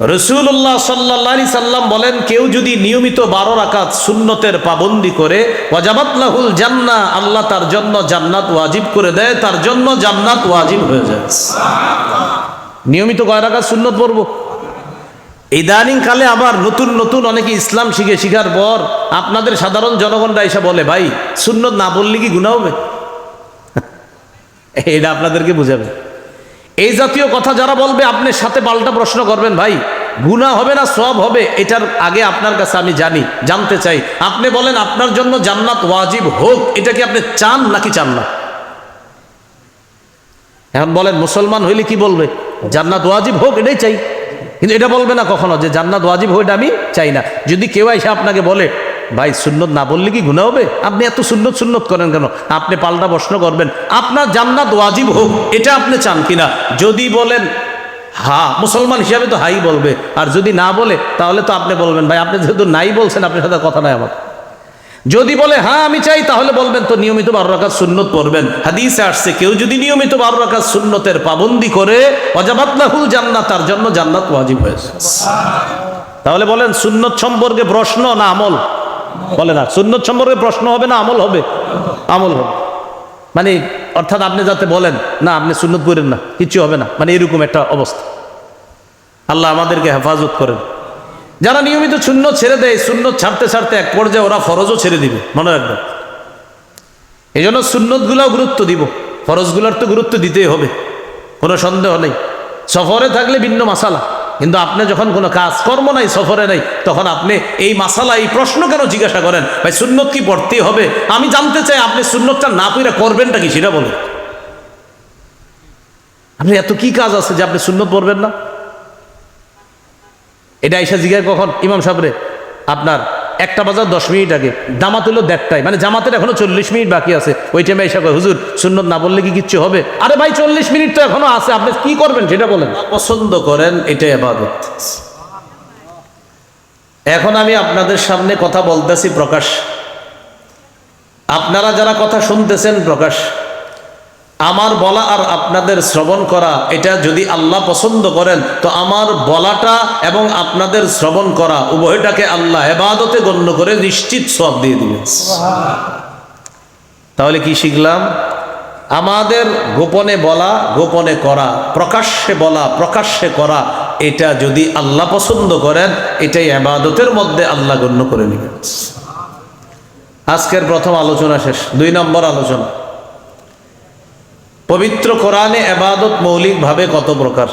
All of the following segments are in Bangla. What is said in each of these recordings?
রসুল্লাহ সাল্লা সাল্লাম বলেন, কেউ যদি নিয়মিত বারো রাকাত সুন্নতের পাবন্দি করে ওয়াজাবাতলাহুল জান্না, আল্লাহ তার জন্য জান্নাত ওয়াজিব করে দেয়, তার জন্য জান্নাত ওয়াজিব হয়ে যায়। নিয়মিত কয় রাকাত সুন্নত পড়ব? ইদানিং কালে আবার নতুন নতুন অনেকে ইসলাম শিখে শিখার পর আপনাদের সাধারণ জনগণরা এসে বলে, ভাই, সুন্নত না বললে কি গুণা হবে? এটা আপনাদেরকে বুঝাবে। এই জাতীয় কথা যারা বলবে, আপনি সাথে পাল্টা প্রশ্ন করবেন, ভাই গুণা হবে না সব হবে? এটার আগে আপনার কাছে আমি জানি, জানতে চাই। আপনি বলেন, আপনার জন্য জান্নাত ওয়াজিব হোক। এটা কি আপনি চান নাকি চান না? এখন বলেন, মুসলমান হইলে কি বলবে? জান্নাত ওয়াজিব হোক, এটাই চাই। কিন্তু এটা বলবে না কখনো যে, জান্নাত ওয়াজিব হোক, এটা আমি চাই না। যদি কেউ এসে আপনাকে বলে ভাই, সুন্নত না বললে কি গুণা হবে? আপনি এত সুন্নত সুন্নত করেন কেন? আপনি পাল্টা প্রশ্ন করবেন। আপনার জান্নাত ওয়াজিব হোক, এটা আপনি চান কিনা? যদি বলেন হা মুসলমান হিসাবে তো হাই বলবে। আর যদি না বলে, তাহলে তো আপনি বলবেন, ভাই, আপনি যেহেতু নাই বলছেন, আপনার সাথে কথা নাই আমার। যদি বলে হ্যাঁ আমি চাই, তাহলে বলবেন, তো নিয়মিত বারো রাকাত সুন্নত পড়বেন। হাদিসে আসছে, কেউ যদি নিয়মিত বারো রাকাত সুন্নতের পাবন্দি করে অজাবাতলাহুল জান্নাত, তার জন্য জান্নাত ওয়াজিব হয়েছে। তাহলে বলেন, সুন্নত সম্পর্কে প্রশ্ন না আমল? বলে না, সুন্নত সম্পর্কে প্রশ্ন হবে না, আমল হবে। আমল হবে। মানে অর্থাৎ আপনি যাতে বলেন, না, আপনি সুন্নত করেন না, কিছু হবে না মানে এরকম একটা অবস্থা। আল্লাহ আমাদেরকে হেফাজত করেন। যারা নিয়মিত শূন্য ছেড়ে দেয় শূন্য ছাড়তে ছাড়তে এক পর্যায়ে ওরা ফরজও ছেড়ে দিবে, মনে রাখবেন। এই জন্য সুন্নতগুলোও গুরুত্ব দিব। ফরজগুলোর তো গুরুত্ব দিতেই হবে, কোনো সন্দেহ নেই। সফরে থাকলে ভিন্ন মাসালা। কিন্তু আপনি যখন কোনো কাজ, কর্ম নাই, সফরে নাই, তখন আপনি এই মাসালা, এই প্রশ্ন কেন জিজ্ঞাসা করেন? ভাই, সুন্নত কি পড়তেই হবে? আমি জানতে চাই, আপনি সুন্নতটা না পড়ে করবেনটা কি সেটা বলেন। আপনি এত কি কাজ আছে যে আপনি সুন্নত পড়বেন না? এটা আইসা জিজ্ঞাসা কখন? ইমাম সাহেবরে আপনার একটা বাজার দশ মিনিট আগে। জামাত হলো দেড়টায়। মানে জামাতের এখনও চল্লিশ মিনিট বাকি আছে। ওই টাইমে এসে কয়, হুজুর সুন্নত না বললে কি কিচ্ছু হবে? আরে ভাই চল্লিশ মিনিট তো এখনও আছে। আপনি কি করবেন সেটা বলেন। পছন্দ করেন এটাই আবাদত। এখন আমি আপনাদের সামনে কথা বলতেছি প্রকাশ। আপনারা যারা কথা শুনতেছেন প্রকাশ আমার বলা আর আপনাদের শ্রবণ করা, এটা যদি আল্লাহ পছন্দ করেন, তো আমার বলাটা এবং আপনাদের শ্রবণ করা, উভয়টাকে আল্লাহ এবাদতে গণ্য করে নিশ্চিত সব দিয়ে দিবেন। তাহলে কি শিখলাম? আমাদের গোপনে বলা, গোপনে করা, প্রকাশ্যে বলা, প্রকাশ্যে করা, এটা যদি আল্লাহ পছন্দ করেন, এটাই এবাদতের মধ্যে আল্লাহ গণ্য করে নেবেন। আজকের প্রথম আলোচনা শেষ, দুই নম্বর আলোচনা। পবিত্র কোরআনে এবাদত মৌলিকভাবে কত প্রকার?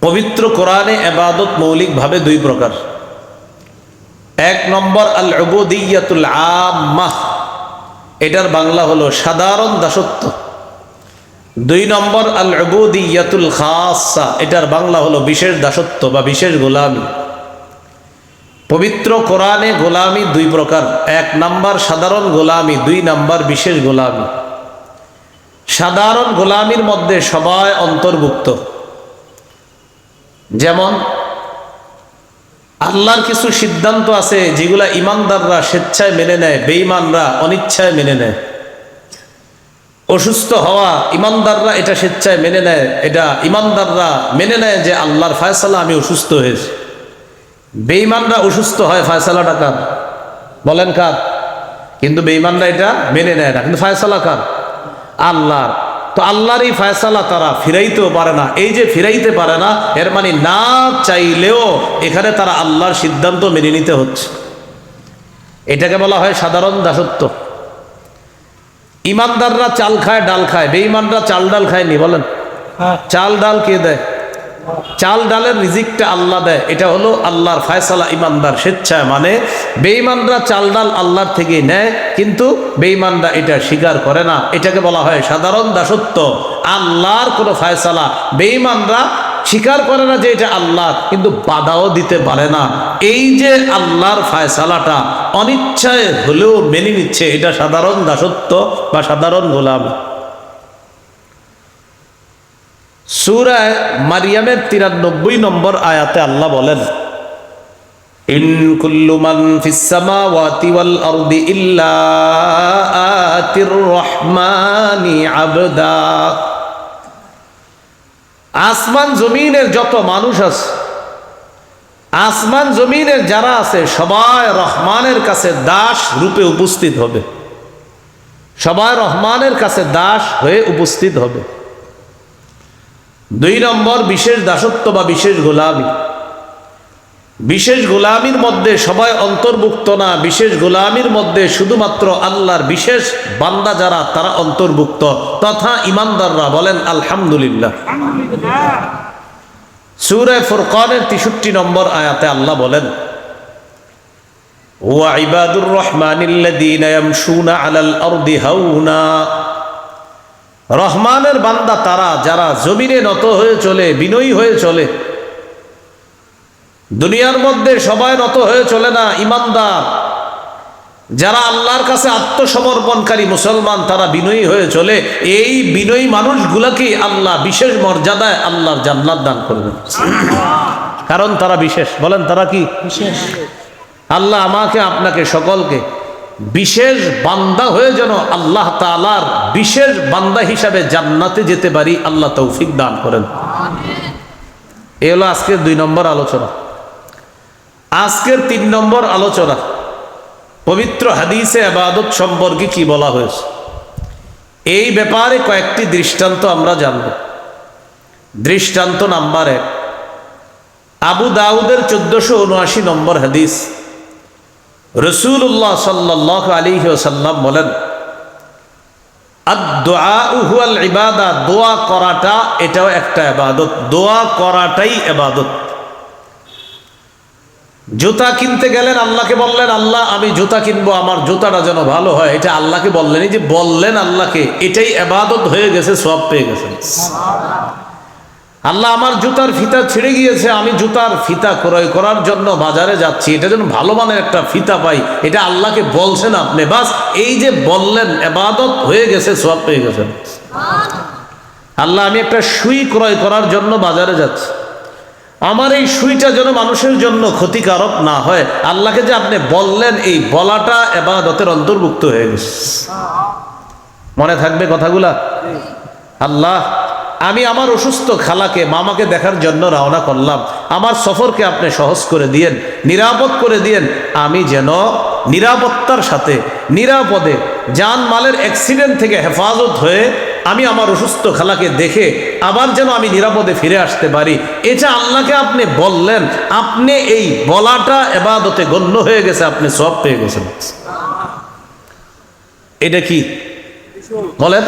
পবিত্র কোরআনে এবাদত মৌলিকভাবে দুই প্রকার। এক নম্বর আল উবুদিয়াতুল আম্মাহ এটার বাংলা হলো সাধারণ দাসত্ব। দুই নম্বর আল উবুদিয়াতুল খাসা। এটার বাংলা হলো বিশেষ দাসত্ব বা বিশেষ গোলামি। পবিত্র কোরআনে গোলামি দুই প্রকার। এক নাম্বার, সাধারণ গোলামি। দুই নাম্বার, বিশেষ গোলামি। সাধারণ গোলামির মধ্যে সবাই অন্তর্ভুক্ত। যেমন, আল্লাহর কিছু সিদ্ধান্ত আছে যেগুলা ইমানদাররা স্বেচ্ছায় মেনে নেয়, বেঈমানরা অনিচ্ছায় মেনে নেয়। অসুস্থ হওয়া ইমানদাররা এটা স্বেচ্ছায় মেনে নেয়, এটা ইমানদাররা মেনে নেয় যে আল্লাহর ফায়সালা, আমি অসুস্থ হয়েছি। বেঈমানরা অসুস্থ হয় ফায়সালাটা কার? বলেন কার? কিন্তু বেঈমানরা এটা মেনে নেয় না, কিন্তু ফায়সালা কার? আল্লাহর। তো আল্লাহর এই ফয়সালা তারা ফিরাইতেও পারে না। এই যে ফিরাইতে পারে না এর মানে না চাইলেও এখানে তারা আল্লাহর সিদ্ধান্ত মেনে নিতে হচ্ছে। এটাকে বলা হয় সাধারণ দাসত্ব। ইমানদাররা চাল খায় ডাল খায় বেঈমানরা চাল ডাল খায়নি বলেন। চাল ডাল কে দেয়? চাল ডালের রিজিকটা আল্লাহ দেয়। এটা হলো আল্লাহর ফায়সালা ইমানদার স্বেচ্ছায় মানে বেঈমানরা চাল ডাল আল্লাহর থেকে নেয়, কিন্তু বেঈমানরা এটা স্বীকার করে না। এটাকে বলা হয় সাধারণ দাসত্ব। আল্লাহর কোনো ফায়সালা বেঈমানরা স্বীকার করে না যে এটা আল্লাহ, কিন্তু বাধাও দিতে পারে না। এই যে আল্লাহর ফায়সালাটা অনিচ্ছায় হলেও মেনে নিচ্ছে, এটা সাধারণ দাসত্ব বা সাধারণ গোলাম। সুরায় মারিয়ামের তিরানব্বই নম্বর আয়াতে আল্লাহ বলেন, ইন কুল্লু মান ফিস ইল্লা আতির রহমানি আবদা। আসমান জমিনের যত মানুষ আছে, আসমান জমিনের যারা আছে, সবাই রহমানের কাছে দাস রূপে উপস্থিত হবে। সবাই রহমানের কাছে দাস হয়ে উপস্থিত হবে। দুই নম্বর, বিশেষ দাসত্ব বা বিশেষ গোলামী। বিশেষ গোলামির মধ্যে সবাই অন্তর্ভুক্ত না, বিশেষ গোলামির মধ্যে শুধুমাত্র আল্লাহর বিশেষ বান্দা যারা, তারা অন্তর্ভুক্ত। তথা ইমানদাররা বলেন, আলহামদুলিল্লাহ। সুরায় ফুরকানের তেষট্টি নম্বর আয়াতে আল্লাহ বলেন ওয়াইবাদুর রহমানিল্লাযীনা ইয়ামশুনা আলাল আরদি রহমানের বান্দা তারা যারা জমিনে নত হয়ে চলে বিনয়ী হয়ে চলে। দুনিয়ার মধ্যে সবাই নত হয়ে চলে না ইমানদার। যারা আল্লাহর কাছে আত্মসমর্পণকারী মুসলমান তারা বিনয়ী হয়ে চলে। এই বিনয়ী মানুষগুলাকে আল্লাহ বিশেষ মর্যাদায় আল্লাহর জান্নাত দান করবেন। কারণ তারা বিশেষ। বলেন তারা কি? বিশেষ। আল্লাহ আমাকে আপনাকে সকলকে বিশেষ বান্দা হয়ে যেন আল্লাহ তালার বিশেষ বান্দা হিসাবে জান্নাতে যেতে পারি, আল্লাহ তৌফিক দান করেন। এ হলো আজকের দুই নম্বর আলোচনা। আজকের তিন নম্বর আলোচনা, পবিত্র হাদিসে আবাদত সম্পর্কে কি বলা হয়েছে? এই ব্যাপারে কয়েকটি দৃষ্টান্ত আমরা জানব। দৃষ্টান্ত নাম্বার এক, আবু দাউদের চোদ্দশো উনআশি নম্বর হাদিস। রসুল্লাহ সাল্লাহ আলী সাল্লাম বলেন ইবাদা দোয়া করাটা এটাও একটা এবাদত দোয়া করাটাই এবাদত জুতা কিনতে গেলেন, আল্লাহকে বললেন, আল্লাহ, আমি জুতা কিনবো, আমার জুতাটা যেন ভালো হয়। এটা আল্লাহকে বললেন যে, বললেন আল্লাহকে, এটাই এবাদত হয়ে গেছে সব পেয়ে গেছেন। আল্লাহ আমার জুতার ফিতা ছিঁড়ে গিয়েছে, আমি জুতার ফিতা ক্রয় করার জন্য বাজারে যাচ্ছি। এটা যেন ভালো মানের একটা ফিতা পাই, এটা আল্লাহকে বলছেন আপনি। বাস এই যে বললেন, এবাদত হয়ে গেছে সব পেয়ে গেছেন আল্লাহ, আমি একটা সুই ক্রয় করার জন্য বাজারে যাচ্ছি। আমার এই সুইটা যেন মানুষের জন্য ক্ষতিকারক না হয়। আল্লাহকে যে আপনি বললেন, এই বলাটা এবাদতের অন্তর্ভুক্ত হয়ে গেছে। মনে থাকবে কথাগুলা? আল্লাহ আমি আমার অসুস্থ খালাকে, মামাকে দেখার জন্য রওনা করলাম। আমার সফরকে আপনি সহজ করে দিয়েন, নিরাপদ করে দিয়েন। আমি যেন নিরাপত্তার সাথে, নিরাপদে যান মালের অ্যাক্সিডেন্ট থেকে হেফাজত হয়ে আমি আমার অসুস্থ খালাকে দেখে আবার যেন আমি নিরাপদে ফিরে আসতে পারি। এটা আল্লাহকে আপনি বললেন। আপনি এই বলাটা এবাদতে গণ্য হয়ে গেছে, আপনি সব পেয়ে গেছেন। এটা কি? বলেন,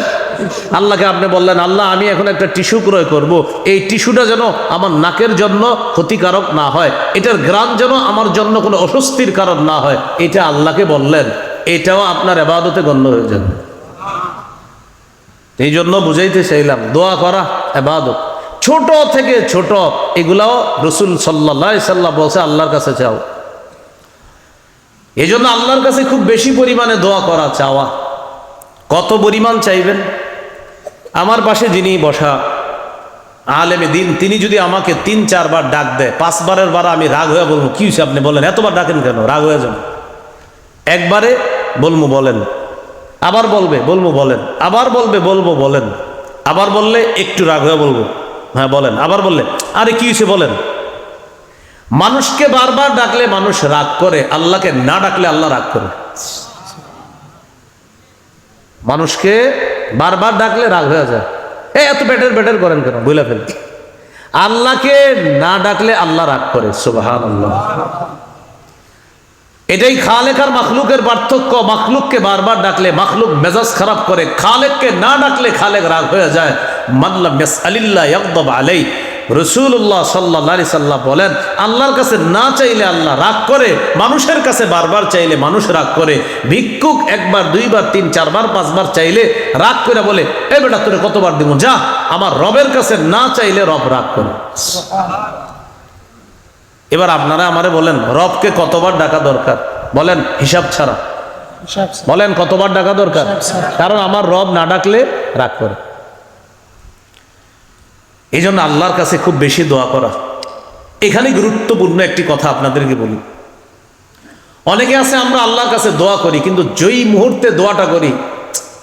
আল্লাহকে আপনি বললেন, আল্লাহ, আমি এখন একটা টিস্যু ক্রয় করব। এই টিস্যুটা যেন আমার নাকের জন্য ক্ষতিকারক না হয়, এটার গ্রাম যেন আমার জন্য কোনো অস্বস্তির কারণ না হয়। এটা আল্লাহকে বললেন, এটাও আপনার এবাদতে গণ্য হয়ে যাবে। এই জন্য বুঝাইতে চাইলাম, দোয়া করা এবাদত। ছোট থেকে ছোট, এগুলাও রসুল সাল্লাহ সাল্লাহ বলছে, আল্লাহর কাছে চাও। এই জন্য আল্লাহর কাছে খুব বেশি পরিমাণে দোয়া করা, চাওয়া। কত পরিমাণ চাইবেন? আমার পাশে যিনি বসা আলেমে দিন, তিনি যদি আমাকে তিন, চারবার ডাক দেয়, পাঁচবারের বার আমি রাগ হয়ে বলব, কি হয়েছে আপনি বলেন? এতবার ডাকেন কেন? রাগ হয়ে যান একবারে বলব, বলেন। আবার বলবে, বলব, বলেন। আবার বলবে, বলব, বলেন। আবার বললে একটু রাগ হয়ে বলব হ্যাঁ বলেন। আবার বললে, আরে, কি হয়েছে বলেন? মানুষকে বারবার ডাকলে মানুষ রাগ করে, আল্লাহকে না ডাকলে আল্লাহ রাগ করে। মানুষকে বারবার ডাকলে রাগ হয়ে যায়। এ, এত বেটার বেটার করেন কেন? বুঝলে ফেল। আল্লাহকে না ডাকলে আল্লাহ রাগ করে সুবাহান আল্লাহ এটাই খালেকার মাখলুকের পার্থক্য। মাখলুককে বারবার ডাকলে মাখলুক মেজাজ খারাপ করে। খালেককে না ডাকলে খালেক রাগ হয়ে যায়। মাল্লা মেস আলিল্লাহ আলাই রসুল্লাহ সাল্লাহ সাল্লাহ বলেন আল্লাহর কাছে না চাইলে আল্লাহ রাগ করে মানুষের কাছে বারবার চাইলে মানুষ রাগ করে ভিক্ষুক একবার দুইবার তিন চারবার পাঁচবার চাইলে রাগ করে বলে এ বেটা তোরে কতবার দিব যা আমার রবের কাছে না চাইলে রব রাগ করে। এবার আপনারা আমারে বলেন রবকে কতবার ডাকা দরকার? বলেন হিসাব ছাড়া। বলেন কতবার ডাকা দরকার? কারণ আমার রব না ডাকলে রাগ করে। এই জন্য আল্লাহর কাছে খুব বেশি দোয়া করা। এখানে গুরুত্বপূর্ণ একটি কথা আপনাদেরকে বলি। অনেকে আছে, আমরা আল্লাহর কাছে দোয়া করি, কিন্তু যেই মুহূর্তে দোয়াটা করি,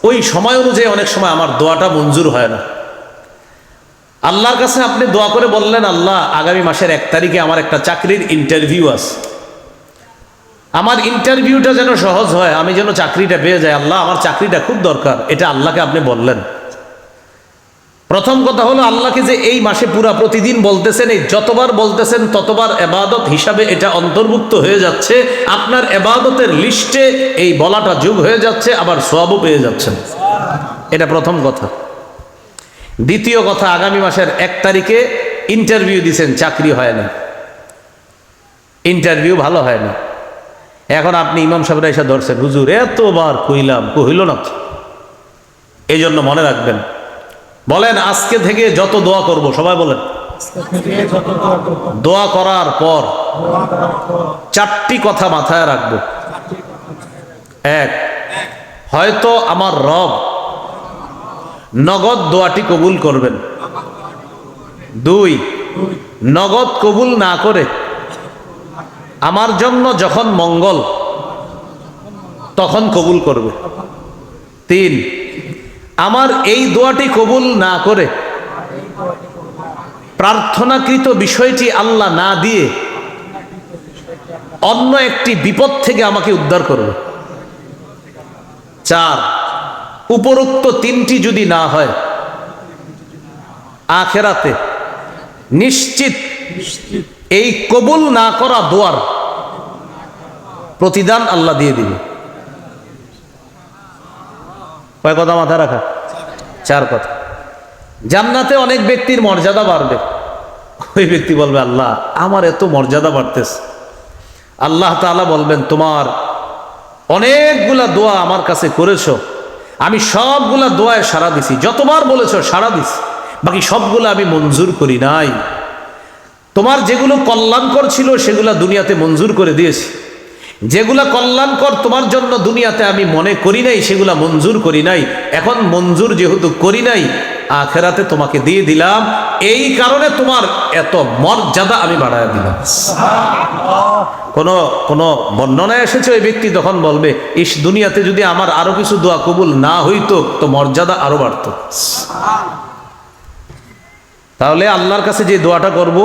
ওই সময় অনুযায়ী অনেক সময় আমার দোয়াটা মঞ্জুর হয় না। আল্লাহর কাছে আপনি দোয়া করে বললেন, আল্লাহ, আগামী মাসের এক তারিখে আমার একটা চাকরির ইন্টারভিউ আছে। আমার ইন্টারভিউটা যেন সহজ হয়, আমি যেন চাকরিটা পেয়ে যাই। আল্লাহ, আমার চাকরিটা খুব দরকার। এটা আল্লাহকে আপনি বললেন। প্রথম কথা হলো আল্লাহকে যে এই মাসে পুরা প্রতিদিন বলতেছেন, এই যতবার বলতেছেন, ততবার এবাদত হিসাবে এটা অন্তর্ভুক্ত হয়ে যাচ্ছে। আপনার এবাদতের লিস্টে এই বলাটা যোগ হয়ে যাচ্ছে, আবার সোয়াবও পেয়ে যাচ্ছেন। এটা প্রথম কথা। দ্বিতীয় কথা, আগামী মাসের এক তারিখে ইন্টারভিউ দিছেন, চাকরি হয় না ইন্টারভিউ ভালো হয় না এখন আপনি ইমাম সাহেবরা এসে ধরছেন, হুজুর এতবার কইলাম কহিল না। এই জন্য মনে রাখবেন বলেন, আজকে থেকে যত দোয়া করব, সবাই বলেন। দোয়া করার পর চারটি কথা মাথায় রাখব। এক, হয়তো আমার রব নগদ দোয়াটি কবুল করবেন। দুই, নগদ কবুল না করে আমার জন্য যখন মঙ্গল, তখন কবুল করবে। তিন আমার এই দোয়াটি কবুল না করে, প্রার্থনাকৃত বিষয়টি আল্লাহ না দিয়ে অন্য একটি বিপদ থেকে আমাকে উদ্ধার করবে। চার, উপরোক্ত তিনটি যদি না হয়, আখেরাতে নিশ্চিত এই কবুল না করা দোয়ার প্রতিদান আল্লাহ দিয়ে দিবে। কয় কথা মাথায় রাখা? চার কথা। জান্নাতে অনেক ব্যক্তির মর্যাদা বাড়বে। ওই ব্যক্তি বলবে, আল্লাহ, আমার এত মর্যাদা বাড়তেছে। আল্লাহ তাআলা বলবেন, তোমার অনেকগুলা দোয়া আমার কাছে করেছ। আমি সবগুলা দোয়ায় সাড়া দিছি। যতবার বলেছ সাড়া দিছি। বাকি সবগুলো আমি মঞ্জুর করি নাই। তোমার যেগুলো কল্যাণকর ছিল, সেগুলো দুনিয়াতে মঞ্জুর করে দিয়েছি। যেগুলা কল্যাণকর তোমার জন্য দুনিয়াতে আমি মনে করি নাই, সেগুলা মঞ্জুর করি নাই। এখন মঞ্জুর যেহেতু করি নাই, আখেরাতে তোমাকে দিয়ে দিলাম। এই কারণে তোমার এত মর্যাদা আমি বাড়ায় দিলাম। কোন কোন বর্ণনায় এসেছে ওই ব্যক্তি তখন বলবে, ইস, দুনিয়াতে যদি আমার আরও কিছু দোয়া কবুল না হইতো, তো মর্যাদা আরও বাড়তো। তাহলে আল্লাহর কাছে যে দোয়াটা করব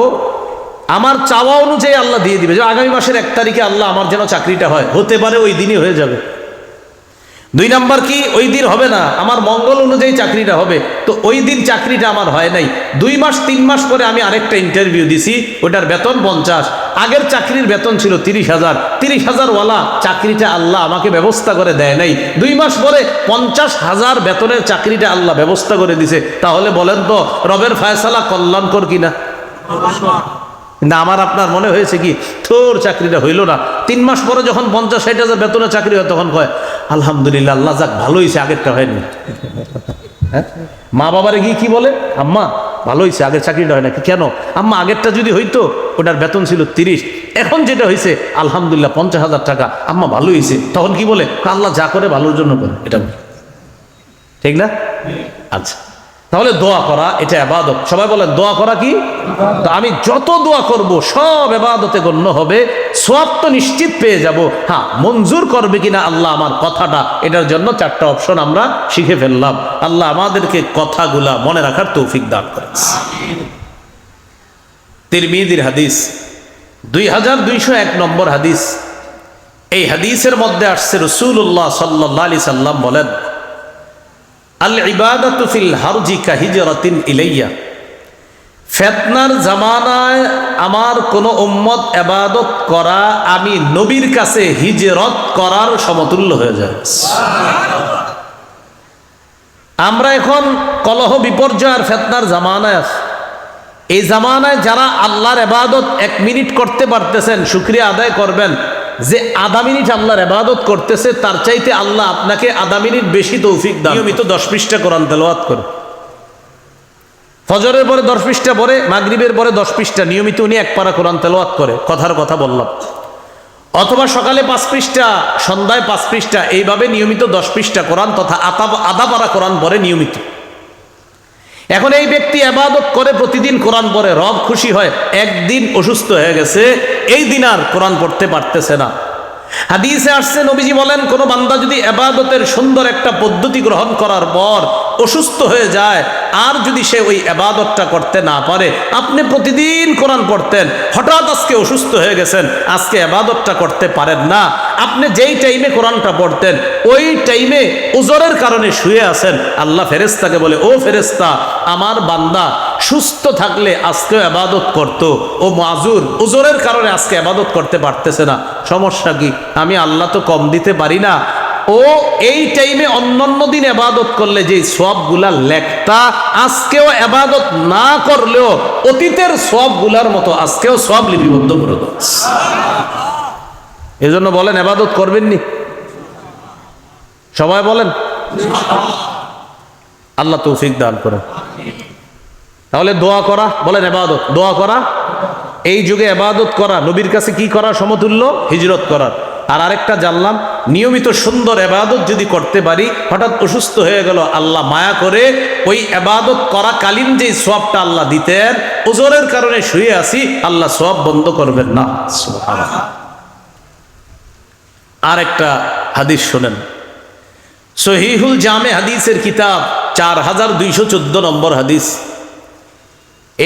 আমার চাওয়া অনুযায়ী আল্লাহ দিয়ে দিবে। যে আগামী মাসের এক তারিখে আল্লাহ আমার যেন চাকরিটা হয়। হতে পারে ওই দিনই হয়ে যাবে। দুই নাম্বার কি? ওই দিন হবে না। আমার মঙ্গল অনুযায়ী চাকরিটা হবে। তো ওই দিন চাকরিটা আমার হয় নাই। দুই মাস, তিন মাস পরে আমি আরেকটা ইন্টারভিউ দিছি। ওটার বেতন পঞ্চাশ। আগের চাকরির বেতন ছিল তিরিশ হাজার। তিরিশ হাজারওয়ালা চাকরিটা আল্লাহ আমাকে ব্যবস্থা করে দেয় নাই। দুই মাস পরে পঞ্চাশ হাজার বেতনের চাকরিটা আল্লাহ ব্যবস্থা করে দিছে। তাহলে বলেন তো, রবের ফায়সালা কল্যাণকর কিনা? না আমার আপনার মনে হয়েছে কি, তোর চাকরিটা হইল না। তিন মাস পরে যখন পঞ্চাশ ষাট হাজার বেতনের চাকরি হয়, তখন কয়, আলহামদুলিল্লাহ, আল্লাহ যাক ভালো হয়েছে আগেরটা হয়নি। হ্যাঁ? মা বাবারে গিয়ে কি বলে, আম্মা, ভালো হয়েছে আগের চাকরিটা হয় না। কেন? আম্মা, আগেরটা যদি হইতো, ওটার বেতন ছিল তিরিশ। এখন যেটা হয়েছে আলহামদুলিল্লাহ, পঞ্চাশ হাজার টাকা। আম্মা, ভালো হয়েছে তখন কি বলে, আল্লাহ যা করে, ভালোর জন্য করে। এটা ঠিক না? আচ্ছা। তাহলে দোয়া করা, এটা এবাদত সবাই বলেন, দোয়া করা কি? আমি যত দোয়া করব, সব এবাদতে গণ্য হবে সব তো নিশ্চিত পেয়ে যাব। হ্যাঁ মঞ্জুর করবে কিনা আল্লাহ আমার কথাটা, এটার জন্য চারটা অপশন আমরা শিখে ফেললাম। আল্লাহ আমাদেরকে কথাগুলা মনে রাখার তৌফিক দান করে তিরমিদির হাদিস, দুই হাজার দুইশো এক নম্বর হাদিস। এই হাদিসের মধ্যে আসছে রসুল্লাহ সাল্লাহ আলি সাল্লাম বলেন আল ইবাদাতু ফিল হারজি কাহিজরাতিন ইলাইয়া। ফেতনার জামানায় আমার কোন উম্মত এবাদত করা আমি নবীর কাছে হিজরত করার সমতুল্য হয়ে যায়। আমরা এখন কলহ বিপর্যয় আর ফেতনার জামানায় আছি। এই জামানায় যারা আল্লাহর এবাদত এক মিনিট করতে পারতেছেন, শুক্রিয়া আদায় করবেন যে আধা মিনিট আল্লাহর এবাদত করতেছে তার চাইতে আল্লাহ আপনাকে আধা মিনিট বেশি তৌফিক দান নিয়মিত দশ পৃষ্ঠা কোরআন তেলাওয়াত করে ফজরের পরে দশ পৃষ্ঠা পরে মাগরিবের পরে দশ পৃষ্ঠা নিয়মিত উনি এক পারা কোরআন তেলাওয়াত করে কথার কথা বললাম। অথবা সকালে পাঁচ পৃষ্ঠা সন্ধ্যায় পাঁচ পৃষ্ঠা এইভাবে নিয়মিত দশ পৃষ্ঠা কোরআন তথা আতা আধা পারা কোরআন পরে নিয়মিত। এখন এই ব্যক্তি আবাদত করে, প্রতিদিন কোরআন পড়ে, রব খুশি হয়, একদিন অসুস্থ হয়ে গেছে, এই দিন আর কোরআন পড়তে পারতেছে না। হাদিসে আসছে, নবীজি বলেন, কোন বান্দা যদি এবাদতের সুন্দর একটা পদ্ধতি গ্রহণ করার পর অসুস্থ হয়ে যায়, আর যদি সে ওই এবাদতটা করতে না পারে, আপনি প্রতিদিন কোরআন পড়তেন, হঠাৎ আজকে অসুস্থ হয়ে গেছেন, আজকে এবাদতটা করতে পারেন না। আপনি যেই টাইমে কোরআনটা পড়তেন, ওই টাইমে উজরের কারণে শুয়ে আছেন, আল্লাহ ফেরেস্তাকে বলে, ও ফেরেস্তা আমার বান্দা সুস্থ থাকলে আজকে আবাদত করত। ও মাজুর, উজরের কারণে আজকে আবাদত করতে পারতেছে না। সমস্যা কি? আমি আল্লাহ তো কম দিতে পারি না। ও এই টাইমে অন্যান্য দিন আবাদত করলে যে সবগুলা লেখতা, আজকেও আবাদত না করলেও অতীতের সবগুলার মতো আজকেও সব লিপিবদ্ধ করে এজন্য বলেন, আবাদত করবেননি সবাই বলেন? আল্লাহ তৌফিক দান করেন। তাহলে দোয়া করা, বলেন এবাদত, দোয়া করা, এই যুগে এবাদত করা, নবীর কাছে কি করা, সমতুল্য? হিজরত করার। আর আরেকটা জানলাম, নিয়মিত সুন্দর এবাদত যদি করতে পারি, হঠাৎ অসুস্থ হয়ে গেল, আল্লাহ মায়া করে ওই এবাদত করা কালীন যে সবটা আল্লাহ দিতেন, ওজোরের কারণে শুয়ে আসি আল্লাহ সব বন্ধ করবেন না। আর একটা হাদিস শোনেন। সহিহুল জামে হাদিসের কিতাব, চার হাজার দুইশো চোদ্দ নম্বর হাদিস।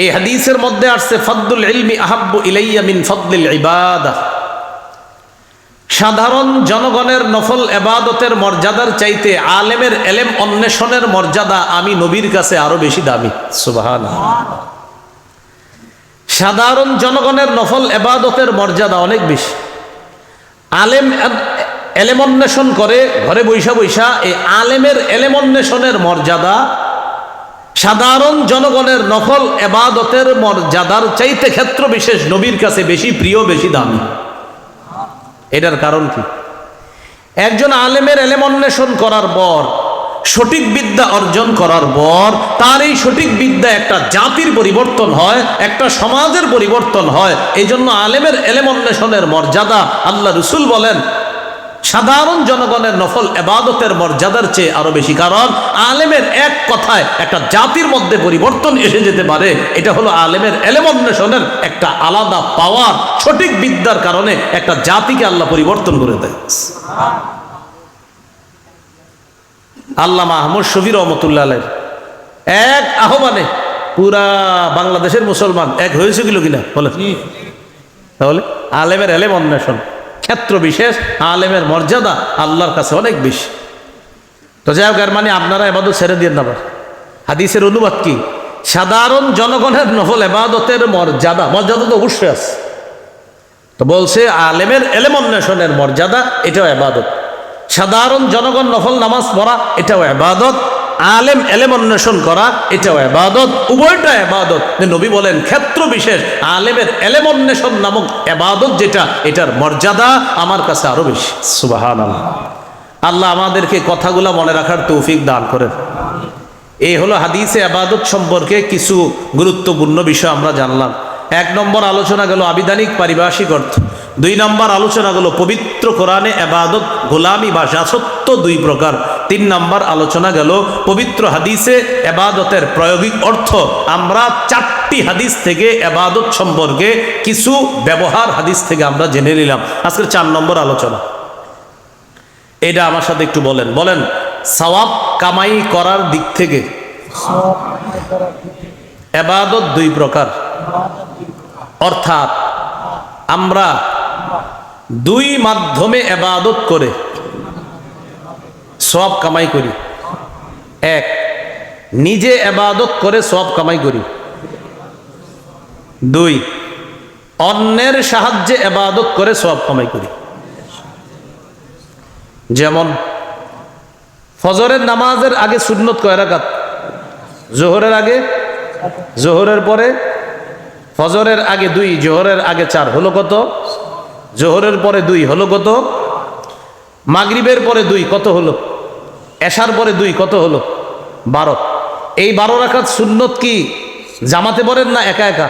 এই হাদিসের মধ্যে আসছে, ফদ্দুল ইলমি আহাব্বু ইলাইয়া মিন ফদ্লিল ইবাদা সাধারণ জনগণের নফল এবাদতের মর্যাদার চাইতে আলেমের এলেম অন্বেষণের মর্যাদা আমি নবীর কাছে আরও বেশি দামি। সুবাহান সাধারণ জনগণের নফল এবাদতের মর্যাদা অনেক বেশি। আলেম এলেম অন্বেষণ করে, ঘরে বৈশা বৈশা এই আলেমের এলেম অন্বেষণের মর্যাদা সাধারণ জনগণের নকল এবাদতের মর্যাদার চাইতে ক্ষেত্র বিশেষ নবীর কাছে বেশি প্রিয়, বেশি দামি। এটার কারণ কি? একজন আলেমের এলেম অন্বেষণ করার পর, সঠিক বিদ্যা অর্জন করার পর, তার এই সঠিক বিদ্যা একটা জাতির পরিবর্তন হয়, একটা সমাজের পরিবর্তন হয়। এই জন্য আলেমের এলেম অন্বেষণের মর্যাদা আল্লাহ রসুল বলেন সাধারণ জনগণের নফল এবাদতের মর্যাদার চেয়ে আরও বেশি কারণ আলেমের এক কথায় একটা জাতির মধ্যে পরিবর্তন এসে যেতে পারে। এটা হলো আলেমের এলেম অন্বেষণের একটা আলাদা পাওয়ার সঠিক বিদ্যার কারণে একটা জাতিকে আল্লাহ পরিবর্তন করে দেয়। আল্লাহ মাহমুদ শফি রহমতুল্লাহ এক আহ্বানে পুরা বাংলাদেশের মুসলমান এক হয়েছে কিলো কিনা? বলে তাহলে আলেমের এলেম অন্বেষণ। ক্ষেত্র বিশেষ, আলেমের মর্যাদা আল্লাহর কাছে অনেক বেশি। তো যাই হোক মানে আপনারা এবাদত ছেড়ে দিয়ে নেবার হাদিসের অনুবাদ কি? সাধারণ জনগণের নফল এবাদতের মর্যাদা মর্যাদা তো অবশ্যই আছে। তো বলছে, আলেমের এলেম অন্বেষণের মর্যাদা, এটাও এবাদত। সাধারণ জনগণ নফল নামাজ পড়া, এটাও এবাদত। আলেম এলেম অন্বেষণ করা এটাও এবাদত। উভয়টা এবাদত। নবী বলেন ক্ষেত্র বিশেষ আলেমের এলেম অন্বেষণ নামক এবাদত যেটা এটার মর্যাদা আমার কাছে আরও বেশি। সুবাহান আল্লাহ আল্লাহ আমাদেরকে কথাগুলো মনে রাখার তৌফিক দান করেন। এই হলো হাদিসে আবাদত সম্পর্কে কিছু গুরুত্বপূর্ণ বিষয় আমরা জানলাম। এক নম্বর আলোচনা গেল আবিধানিক পারিভাষিক অর্থ। দুই নম্বর আলোচনা গেল পবিত্র কোরআনে আবাদত গোলামি বা দাসত্ব দুই প্রকার। তিন নম্বর আলোচনা গেল, পবিত্র হাদিসে এবাদতের প্রায়োগিক অর্থ, আমরা চারটি হাদিস থেকে এবাদত সম্পর্কে কিছু ব্যবহার হাদিস থেকে আমরা জেনে নিলাম। আজকের চার নম্বর আলোচনা। এটা আমার সাথে একটু বলেন। বলেন, সওয়াব কামাই করার দিক থেকে এবাদত দুই প্রকার। অর্থাৎ, আমরা দুই মাধ্যমে এবাদত করে সব কামাই করি। এক, নিজে এবাদত করে সব কামাই করি। দুই, অন্যের সাহায্যে এবাদত করে সব কামাই করি। যেমন, ফজরের নামাজের আগে সুন্নত কয় রাকাত? জোহরের আগে, জোহরের পরে, ফজরের আগে দুই, জোহরের আগে চার হলো কত? জোহরের পরে দুই হলো কত? মাগরিবের পরে দুই, কত হলো? এশার পরে দুই কত হলো? বারো। এই বারো রাখাত সুন্নত কি? জামাতে পড়েন না একা একা?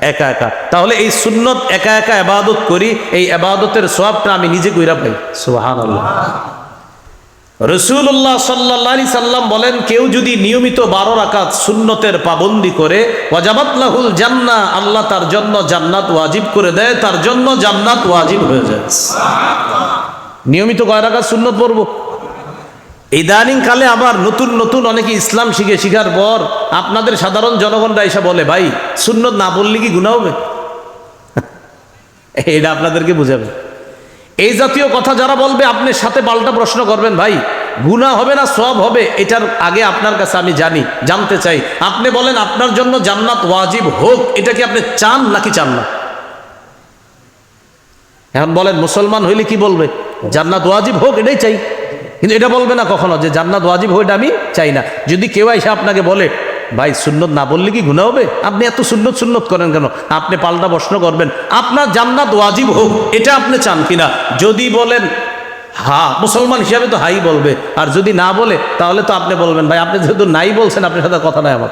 একা একা। তাহলে এই সুন্নত একা একা এবাদত করি এই এবাদতের সবটা আমি নিজে কইরা পাই। সুহান রসুল্লাহ সাল্লা সাল্লাম বলেন কেউ যদি নিয়মিত বারো রাকাত সুন্নতের পাবন্দি করে ওয়াজাবাতলাহুল জান্না আল্লাহ তার জন্য জান্নাত ওয়াজিব করে দেয় তার জন্য জান্নাত ওয়াজিব হয়ে যায়। নিয়মিত কয় রাকাত সুন্নত পড়ব? ইদানিং কালে আবার নতুন নতুন অনেকে ইসলাম শিখে শিখার পর আপনাদের সাধারণ জনগণরা এসে বলে, ভাই, সুন্নত না বললে কি গুণা হবে? এটা আপনাদেরকে বুঝাবে। এই জাতীয় কথা যারা বলবে, আপনি সাথে পাল্টা প্রশ্ন করবেন, ভাই গুণা হবে না সব হবে? এটার আগে আপনার কাছে আমি জানি, জানতে চাই। আপনি বলেন, আপনার জন্য জান্নাত ওয়াজিব হোক, এটা কি আপনি চান নাকি চান না? এখন বলেন, মুসলমান হইলে কি বলবে? জান্নাত ওয়াজিব হোক, এটাই চাই। কিন্তু এটা বলবে না কখনো যে জান্নাত ওয়াজিব হয়ে আমি চাই না। যদি কেউ এসে আপনাকে বলে, ভাই, সুন্নত না বললে কি গুণা হবে? আপনি এত সুন্নত সুন্নত করেন কেন? আপনি পাল্টা প্রশ্ন করবেন। আপনার জান্নাত ওয়াজিব হোক, এটা আপনি চান কিনা? যদি বলেন, হা, মুসলমান হিসাবে তো হাই বলবে। আর যদি না বলে, তাহলে তো আপনি বলবেন, ভাই, আপনি যেহেতু নাই বলছেন, আপনার সাথে কথা নাই আমার।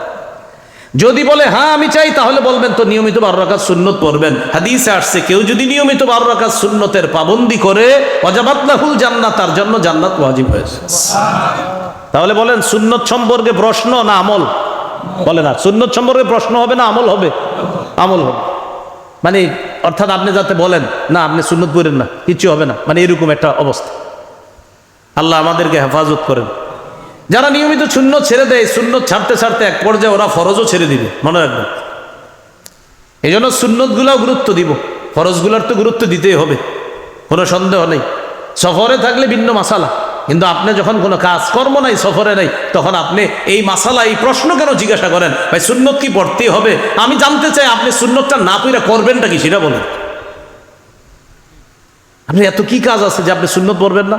যদি বলে হ্যাঁ আমি চাই, তাহলে বলবেন, তো নিয়মিত বারো রাখাত সুন্নত পড়বেন। হাদিসে আসছে, কেউ যদি নিয়মিত বারো রাখাত সুন্নতের পাবন্দি করে অজাবাতলাহুল জান্নাত, তার জন্য জান্নাত ওয়াজিব হয়েছে। তাহলে বলেন, সুন্নত সম্পর্কে প্রশ্ন না আমল? বলে না, সুন্নত সম্পর্কে প্রশ্ন হবে না, আমল হবে। আমল হবে। মানে অর্থাৎ আপনি যাতে বলেন, না, আপনি সুন্নত পড়েন না, কিছু হবে না। মানে এরকম একটা অবস্থা। আল্লাহ আমাদেরকে হেফাজত করেন। যারা নিয়মিত শূন্য ছেড়ে দেয়, শূন্য ছাড়তে ছাড়তে এক পর্যায়ে ওরা ফরজও ছেড়ে দিবে। মনে রাখবেন। এই জন্য সুন্নতগুলাও গুরুত্ব দিব। ফরজগুলোর তো গুরুত্ব দিতেই হবে। কোনো সন্দেহ নেই। সফরে থাকলে ভিন্ন মাসালা। কিন্তু আপনি যখন কোনো কাজ কর্ম নাই, সফরে নাই, তখন আপনি এই মাসালা, এই প্রশ্ন কেন জিজ্ঞাসা করেন? ভাই, সুন্নত কি পড়তেই হবে? আমি জানতে চাই, আপনি সুন্নতটা না পড়ে করবেনটা কি সেটা বলেন। আপনি এত কি কাজ আছে যে আপনি সুন্নত পড়বেন না?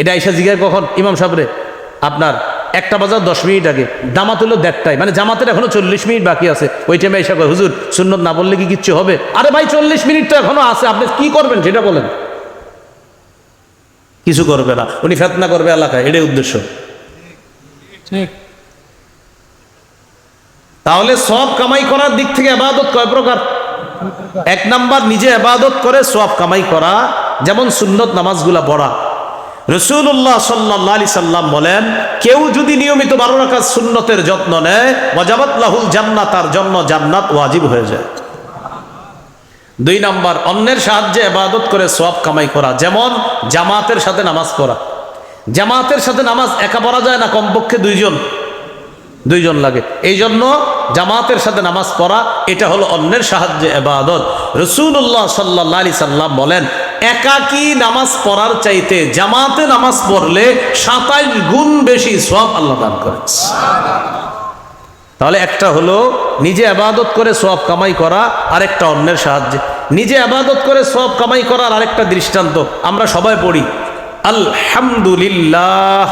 এটা আইসা জিজ্ঞাসা কখন? ইমাম সাহেবরে আপনার একটা বাজার দশ মিনিট আগে জামাত হলো দেড়টায় মানে জামাতের এখনও চল্লিশ মিনিট বাকি আছে। ওই টাইমে আইসা কয় হুজুর সুন্নত না বললে কি কিচ্ছু হবে? আরে ভাই চল্লিশ মিনিট তো এখনও আছে আপনি কি করবেন সেটা বলেন। কিছু করবে না উনি ফেতনা করবে এলাকায় এটাই উদ্দেশ্য। তাহলে সব কামাই করার দিক থেকে আবাদত কয় প্রকার? এক নাম্বার নিজে আবাদত করে সব কামাই করা যেমন সুন্নত নামাজগুলা পড়া। রসুল্লাহ সাল্লাহ আলি সাল্লাম বলেন, কেউ যদি নিয়মিত বারো রাখার সুন্নতের যত্ন নেয়, ওয়াজাবাত লাহুল জান্নাত, তার জন্য জান্নাত ওয়াজিব হয়ে যায়। দুই নাম্বার, অন্যের সাহায্যে আবাদত করে সব কামাই করা, যেমন জামাতের সাথে নামাজ পড়া। জামাতের সাথে নামাজ একা পড়া যায় না, কমপক্ষে দুইজন দুইজন লাগে। এই জন্য জামাতের সাথে নামাজ পড়া, এটা হলো অন্যের সাহায্যে এবাদত রসুল্লাহ সাল্লাহ আলি সাল্লাম বলেন একাকি নামাজ পড়ার চাইতে জামাতে নামাজ পড়লে সাতাইশ গুণ বেশি সব আল্লাহ দান করে তাহলে একটা হলো নিজে আবাদত করে সব কামাই করা, আরেকটা অন্যের সাহায্যে। নিজে আবাদত করে সব কামাই করার আরেকটা দৃষ্টান্ত আমরা সবাই পড়ি, আলহামদুলিল্লাহ।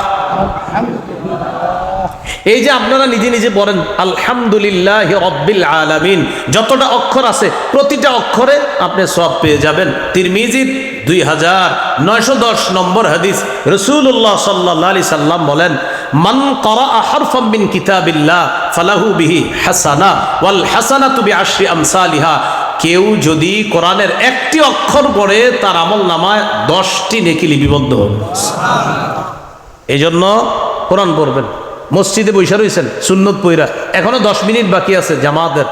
এই যে আপনারা নিজে নিজে পড়েন, আলহামদুলিল্লাহ রব্বিল আলামিন। যতটা অক্ষর আছে, প্রতিটা অক্ষরে আপনি সব পেয়ে যাবেন। তিরমিজির দুই হাজার, নয়শো দশ নম্বর হাদিস। রসুল্লাহ সাল্লাহ আলি সাল্লাম বলেন, মান করা হরফম বিন কিতাবিল্লাহ ফালাহু বিহি হাসানা ওয়াল হাসানা তুবি আশরি আমসালিহা। কেউ যদি কোরআনের একটি অক্ষর পড়ে, তার আমল নামায় দশটি নেকি লিপিবদ্ধ হবে। এই জন্য কোরআন পড়বেন। মসজিদে বৈশা রয়েছেন সুন্নত পইরা। এখনও দশ মিনিট বাকি আছে জামাতের।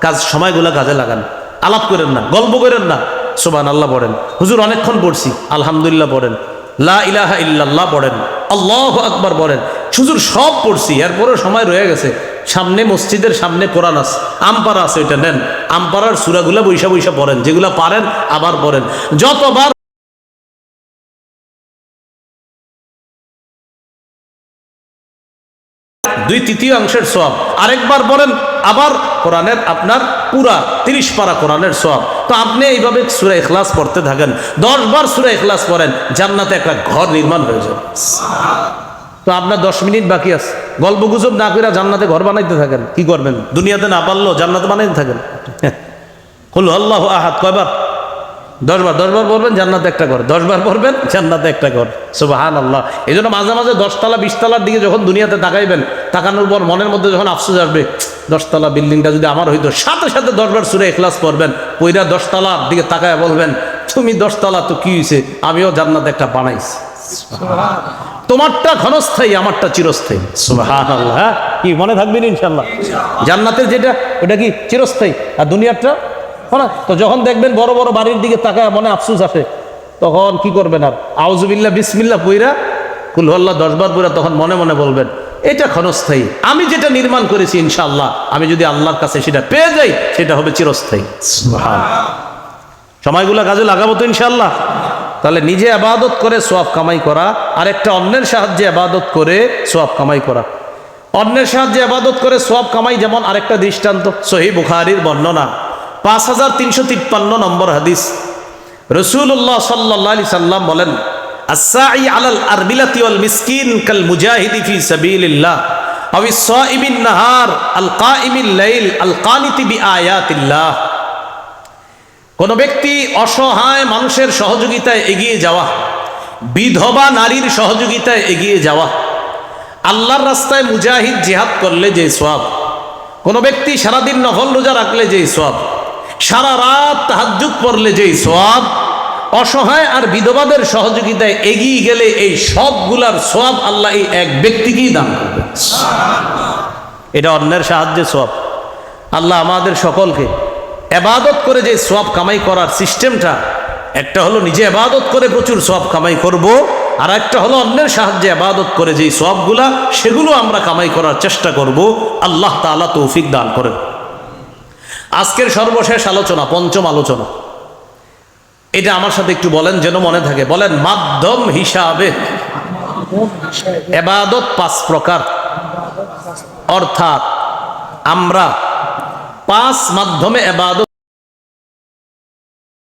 কাজ সময়গুলো কাজে লাগান। আলাপ করেন না, গল্প করেন না। সোবান আল্লাহ পড়েন। হুজুর অনেকক্ষণ পড়ছি, আলহামদুলিল্লাহ পড়েন। লা ইলাহা ইল্লাল্লাহ পড়েন। আল্লাহ আকবার হুজুর সব পড়ছি, এরপরেও সময় রয়ে গেছে। সামনে মসজিদের সামনে কোরআন আছে আমপারা আছে, ওইটা নেন। আমপাড়ার সুরাগুলা বৈশা বৈশা পড়েন, যেগুলা পারেন আবার পড়েন। যতবার দুই তৃতীয় অংশের সব আরেকবার বলেন, আবার কোরআনের আপনার পুরা তিরিশ পারা কোরআনের সব তো আপনি এইভাবে সুরা এখলাস পড়তে থাকেন, দশ বার সুরা এখলাস পড়েন, জান্নাতে একটা ঘর নির্মাণ হয়ে যাবে। তো আপনার দশ মিনিট বাকি আছে। গল্প গুজব না করে জান্নাতে ঘর বানাইতে থাকেন, কি করবেন? দুনিয়াতে না পারলেও জান্নাতে বানাইতে থাকেন। হলো আল্লাহ আহাত কয়বার? দশবার দশবার পড়বেন জান্নাতে একটা ঘর। দশবার পড়বেন জান্নাতে একটা ঘর। সুবাহান আল্লাহ এই জন্য মাঝে মাঝে দশতলা বিশতলার দিকে যখন দুনিয়াতে তাকাইবেন তাকানোর পর মনের মধ্যে যখন আফসোস আসবে দশতলা বিল্ডিংটা যদি আমার হইতো সাথে সাথে দশবার সুরে এখলাস পড়বেন পইরা দশতলার দিকে তাকায় বলবেন তুমি দশতলা তো কি হয়েছে আমিও জান্নাতে একটা বানাইছি। তোমারটা ক্ষণস্থায়ী আমারটা চিরস্থায়ী। সুবহানাল্লাহ। হ্যাঁ? কি মনে থাকবেন ইনশাল্লাহ জান্নাতের যেটা ওটা কি চিরস্থায়ী? আর দুনিয়ারটা? না? তো যখন দেখবেন বড় বড় বাড়ির দিকে তাকায় মনে আফসুস আসে। তখন কি করবেন আর? আউজুবিল্লাহ বিসমিল্লাহ পুইরা কুলহল্লা দশবার পুরা তখন মনে মনে বলবেন, এটা ক্ষণস্থায়ী। আমি যেটা নির্মাণ করেছি, ইনশাআল্লাহ, আমি যদি আল্লাহর কাছে সেটা পেয়ে যাই, সেটা হবে চিরস্থায়ী। সময়গুলো কাজে লাগাবো তো ইনশাল্লাহ তাহলে নিজে আবাদত করে সোয়াব কামাই করা, আর একটা অন্যের সাহায্যে আবাদত করে সোয়াব কামাই করা। অন্যের সাহায্যে আবাদত করে সোয়াব কামাই যেমন আরেকটা দৃষ্টান্ত, সহি বুখারির বর্ণনা। পাঁচ হাজার তিনশো তিপ্পান্ন নম্বর হাদিস। রসুল্লাহ সাল্লাহ আলি সাল্লাম বলেন নাহার লাইল আয়াতিল্লাহ কোন ব্যক্তি অসহায় মানুষের সহযোগিতায় এগিয়ে যাওয়া, বিধবা নারীর সহযোগিতায় এগিয়ে যাওয়া, আল্লাহর রাস্তায় মুজাহিদ জিহাদ করলে যে সব কোন ব্যক্তি সারাদিন নফল রোজা রাখলে যেই সব সারা রাত তাহাজ্জুদ পড়লে যেই সব অসহায় আর বিধবাদের সহযোগিতায় এগিয়ে গেলে এই সবগুলার সব আল্লাহ এই এক ব্যক্তিকেই দান করবে এটা অন্যের সাহায্যে সব আল্লাহ আমাদের সকলকে এবাদত করে যে সব কামাই করার সিস্টেমটা, একটা হলো নিজে এবাদত করে প্রচুর সব কামাই করব, আর একটা হলো অন্যের সাহায্যে আবাদত করে যেই সবগুলা সেগুলো আমরা কামাই করার চেষ্টা করব। আল্লাহ তাআলা তৌফিক দান করেন। আজকের সর্বশেষ আলোচনা, পঞ্চম আলোচনা। এটা আমার সাথে একটু বলেন যেন মনে থাকে। বলেন, মাধ্যম হিসাবে এবাদত পাঁচ প্রকার। অর্থাৎ আমরা পাঁচ মাধ্যমে এবাদত